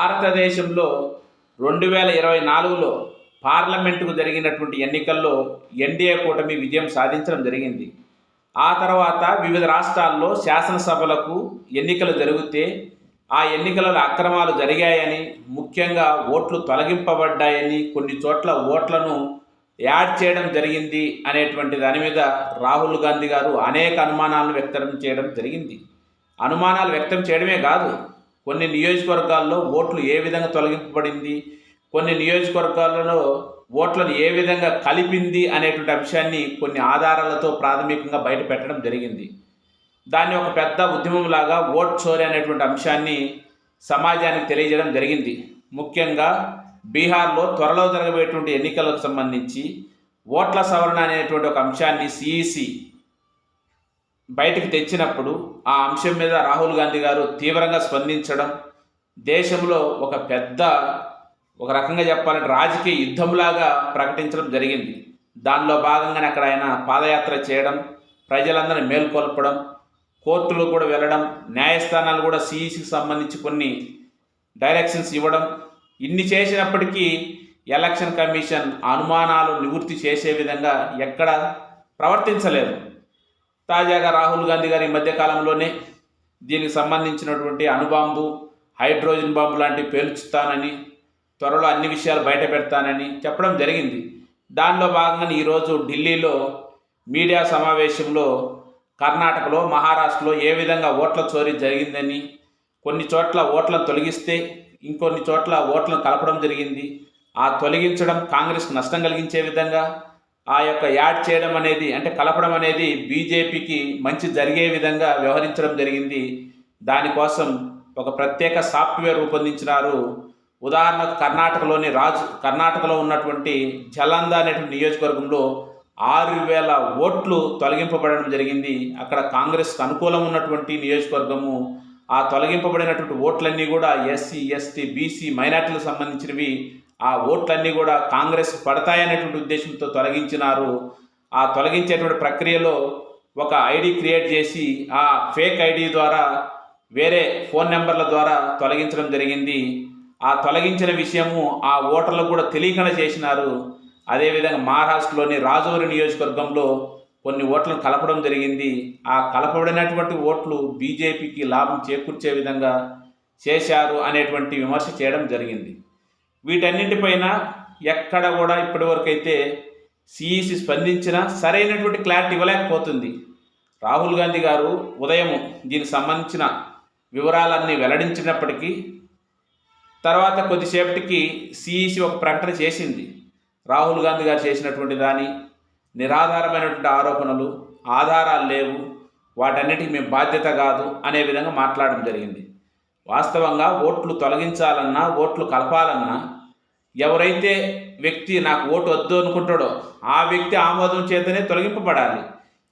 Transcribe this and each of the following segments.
భారతదేశంలో రెండు వేల ఇరవై నాలుగులో పార్లమెంటుకు జరిగినటువంటి ఎన్నికల్లో ఎన్డీఏ కూటమి విజయం సాధించడం జరిగింది. ఆ తర్వాత వివిధ రాష్ట్రాల్లో శాసనసభలకు ఎన్నికలు జరిగితే ఆ ఎన్నికలలో అక్రమాలు జరిగాయని ముఖ్యంగా ఓట్లు తొలగింపబడ్డాయని కొన్ని చోట్ల ఓట్లను యాడ్ చేయడం జరిగింది అనేటువంటి దాని మీద రాహుల్ గాంధీ గారు అనేక అనుమానాలను వ్యక్తం చేయడం జరిగింది. అనుమానాలు వ్యక్తం చేయడమే కాదు కొన్ని నియోజకవర్గాల్లో ఓట్లు ఏ విధంగా తొలగింపబడింది? కొన్ని నియోజకవర్గాలలో ఓట్లను ఏ విధంగా కలిపింది అనేటువంటి అంశాన్ని కొన్ని ఆధారాలతో ప్రాథమికంగా బయట పెట్టడం జరిగింది. దాన్ని ఒక పెద్ద ఉద్యమంలాగా ఓట్ చోరీ అనేటువంటి అంశాన్ని సమాజానికి తెలియజేయడం జరిగింది. ముఖ్యంగా బీహార్లో త్వరలో జరగబోయేటువంటి ఎన్నికలకు సంబంధించి ఓట్ల సవరణ అనేటువంటి ఒక అంశాన్ని సిఈసి బయటికి తెచ్చినప్పుడు ఆ అంశం మీద రాహుల్ గాంధీ గారు తీవ్రంగా స్పందించడం దేశంలో ఒక పెద్ద ఒక రకంగా చెప్పాలంటే రాజకీయ యుద్ధంలాగా ప్రకటించడం జరిగింది. దానిలో భాగంగానే అక్కడ ఆయన పాదయాత్ర చేయడం ప్రజలందరినీ మేల్కొల్పడం కోర్టులు కూడా వెళ్ళడం న్యాయస్థానాలు కూడా సిఈసికి సంబంధించి కొన్ని డైరెక్షన్స్ ఇవ్వడం ఇన్ని చేసినప్పటికీ ఎలక్షన్ కమిషన్ అనుమానాలు నివృత్తి చేసే విధంగా ఎక్కడ ప్రవర్తించలేదు. తాజాగా రాహుల్ గాంధీ గారి ఈ మధ్యకాలంలోనే దీనికి సంబంధించినటువంటి అణుబాంబు హైడ్రోజన్ బాంబు లాంటి పేల్చుతానని త్వరలో అన్ని విషయాలు బయట పెడతానని చెప్పడం జరిగింది. దానిలో భాగంగా ఈరోజు ఢిల్లీలో మీడియా సమావేశంలో కర్ణాటకలో మహారాష్ట్రలో ఏ విధంగా ఓట్ల చోరీ జరిగిందని కొన్ని చోట్ల ఓట్లను తొలగిస్తే ఇంకొన్ని చోట్ల ఓట్లను కలపడం జరిగింది. ఆ తొలగించడం కాంగ్రెస్ నష్టం కలిగించే విధంగా ఆ యొక్క యాడ్ చేయడం అనేది అంటే కలపడం అనేది బీజేపీకి మంచి జరిగే విధంగా వ్యవహరించడం జరిగింది. దానికోసం ఒక ప్రత్యేక సాఫ్ట్వేర్ రూపొందించినారు. ఉదాహరణకు కర్ణాటకలోని రాజు కర్ణాటకలో ఉన్నటువంటి జలంధ అనేటువంటి నియోజకవర్గంలో ఆరు వేల ఓట్లు తొలగింపబడడం జరిగింది. అక్కడ కాంగ్రెస్కి అనుకూలం ఉన్నటువంటి నియోజకవర్గము. ఆ తొలగింపబడినటువంటి ఓట్లన్నీ కూడా ఎస్సీ ఎస్టీ బీసీ మైనార్టీలకు సంబంధించినవి. ఆ ఓట్లన్నీ కూడా కాంగ్రెస్ పడతాయనేటువంటి ఉద్దేశంతో తొలగించినారు. ఆ తొలగించేటువంటి ప్రక్రియలో ఒక ఐడి క్రియేట్ చేసి ఆ ఫేక్ ఐడి ద్వారా వేరే ఫోన్ నెంబర్ల ద్వారా తొలగించడం జరిగింది. ఆ తొలగించిన విషయము ఆ ఓటర్లకు కూడా తెలియకుండా చేసినారు. అదేవిధంగా మహారాష్ట్రలోని రాజౌరి నియోజకవర్గంలో కొన్ని ఓట్లను కలపడం జరిగింది. ఆ కలపబడినటువంటి ఓట్లు బీజేపీకి లాభం చేకూర్చే విధంగా చేశారు అనేటువంటి విమర్శ చేయడం జరిగింది. వీటన్నింటిపైన ఎక్కడ కూడా ఇప్పటివరకు అయితే సిఈసి స్పందించిన సరైనటువంటి క్లారిటీ ఇవ్వలేకపోతుంది. రాహుల్ గాంధీ గారు ఉదయం దీనికి సంబంధించిన వివరాలన్నీ వెల్లడించినప్పటికీ తర్వాత కొద్దిసేపటికి సిఈసి ఒక ప్రకటన చేసింది. రాహుల్ గాంధీ గారు చేసినటువంటి దాని నిరాధారమైనటువంటి ఆరోపణలు ఆధారాలు లేవు వాటన్నిటికీ మేము బాధ్యత కాదు అనే విధంగా మాట్లాడడం జరిగింది. వాస్తవంగా ఓట్లు తొలగించాలన్నా ఓట్లు కలపాలన్నా ఎవరైతే వ్యక్తి నాకు ఓటు వద్దు అనుకుంటాడో ఆ వ్యక్తి ఆమోదం చేతనే తొలగింపబడాలి.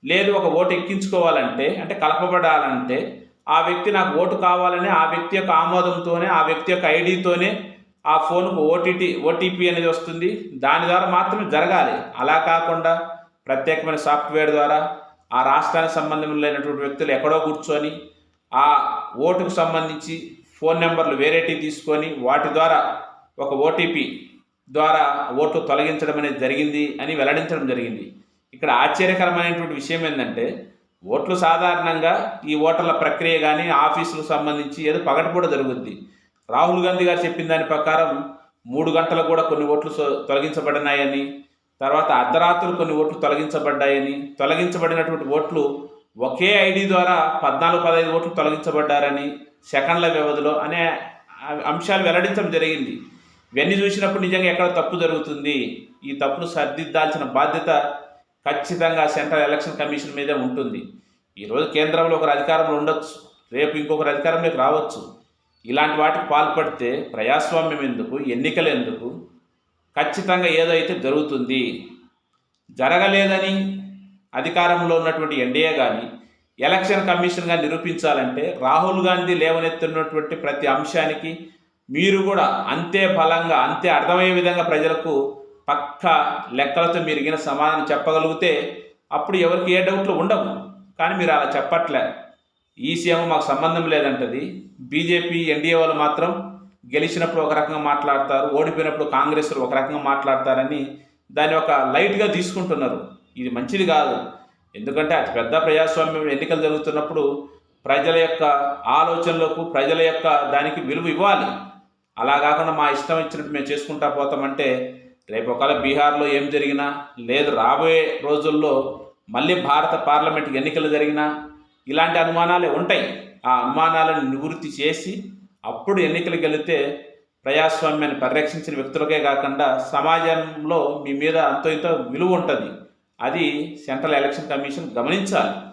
లేదు ఒక ఓటు ఎక్కించుకోవాలంటే అంటే కలపబడాలంటే ఆ వ్యక్తి నాకు ఓటు కావాలని ఆ వ్యక్తి యొక్క ఆమోదంతోనే ఆ వ్యక్తి యొక్క ఐడితోనే ఆ ఫోన్కు ఓటీటీ ఓటీపీ అనేది వస్తుంది. దాని ద్వారా మాత్రమే జరగాలి. అలా కాకుండా ప్రత్యేకమైన సాఫ్ట్వేర్ ద్వారా ఆ రాష్ట్రానికి సంబంధం లేనటువంటి వ్యక్తులు ఎక్కడో కూర్చొని ఆ ఓటుకు సంబంధించి ఫోన్ నెంబర్లు వేరేటి తీసుకొని వాటి ద్వారా ఒక ఓటీపీ ద్వారా ఓట్లు తొలగించడం అనేది జరిగింది అని వెల్లడించడం జరిగింది. ఇక్కడ ఆశ్చర్యకరమైనటువంటి విషయం ఏంటంటే ఓట్లు సాధారణంగా ఈ ఓటర్ల ప్రక్రియ కానీ ఆఫీసులకు సంబంధించి ఏదో పగటిపూట జరుగుద్ది. రాహుల్ గాంధీ గారు చెప్పిన దాని ప్రకారం మూడు గంటలకు కూడా కొన్ని ఓట్లు తొలగించబడినాయని తర్వాత అర్ధరాత్రులు కొన్ని ఓట్లు తొలగించబడ్డాయని తొలగించబడినటువంటి ఓట్లు ఒకే ఐడి ద్వారా పద్నాలుగు పదహైదు ఓట్లు తొలగించబడ్డారని సెకండ్ల వ్యవధిలో అనే అంశాలు వెల్లడించడం జరిగింది. ఇవన్నీ చూసినప్పుడు నిజంగా ఎక్కడ తప్పు జరుగుతుంది? ఈ తప్పును సరిదిద్దాల్సిన బాధ్యత ఖచ్చితంగా సెంట్రల్ ఎలక్షన్ కమిషన్ మీదే ఉంటుంది. ఈరోజు కేంద్రంలో ఒకరు అధికారంలో ఉండొచ్చు రేపు ఇంకొకరు అధికారంలోకి రావచ్చు. ఇలాంటి వాటికి పాల్పడితే ప్రజాస్వామ్యం ఎందుకు ఎన్నికలు ఎందుకు? ఖచ్చితంగా ఏదైతే జరుగుతుంది. జరగలేదని అధికారంలో ఉన్నటువంటి ఎన్డీఏ కానీ ఎలక్షన్ కమిషన్గా నిరూపించాలంటే రాహుల్ గాంధీ లేవనెత్తున్నటువంటి ప్రతి అంశానికి మీరు కూడా అంతే బలంగా అంతే అర్థమయ్యే విధంగా ప్రజలకు పక్క లెక్కలతో మీరు సమాధానం చెప్పగలిగితే అప్పుడు ఎవరికి ఏ డౌట్లు ఉండవు. కానీ మీరు అలా చెప్పట్లే. ఈ సీఎం మాకు సంబంధం లేదంటది. బీజేపీ ఎన్డీఏ వాళ్ళు మాత్రం గెలిచినప్పుడు ఒక రకంగా మాట్లాడతారు ఓడిపోయినప్పుడు కాంగ్రెస్లు ఒక రకంగా మాట్లాడతారని దాన్ని ఒక లైట్గా తీసుకుంటున్నారు. ఇది మంచిది కాదు. ఎందుకంటే అతి పెద్ద ప్రజాస్వామ్యం ఎన్నికలు జరుగుతున్నప్పుడు ప్రజల యొక్క ఆలోచనలకు ప్రజల యొక్క దానికి విలువ ఇవ్వాలి. అలా కాకుండా మా ఇష్టం ఇచ్చినట్టు మేము చేసుకుంటా పోతామంటే రేపు ఒకవేళ బీహార్లో ఏం జరిగినా లేదు రాబోయే రోజుల్లో మళ్ళీ భారత పార్లమెంట్ ఎన్నికలు జరిగినా ఇలాంటి అనుమానాలే ఉంటాయి. ఆ అనుమానాలను నివృత్తి చేసి అప్పుడు ఎన్నికలకు వెళితే ప్రజాస్వామ్యాన్ని పరిరక్షించిన వ్యక్తులకే కాకుండా సమాజంలో మీ మీద అంతో ఇంతో విలువ ఉంటుంది. అది సెంట్రల్ ఎలక్షన్ కమిషన్ గమనించాలి.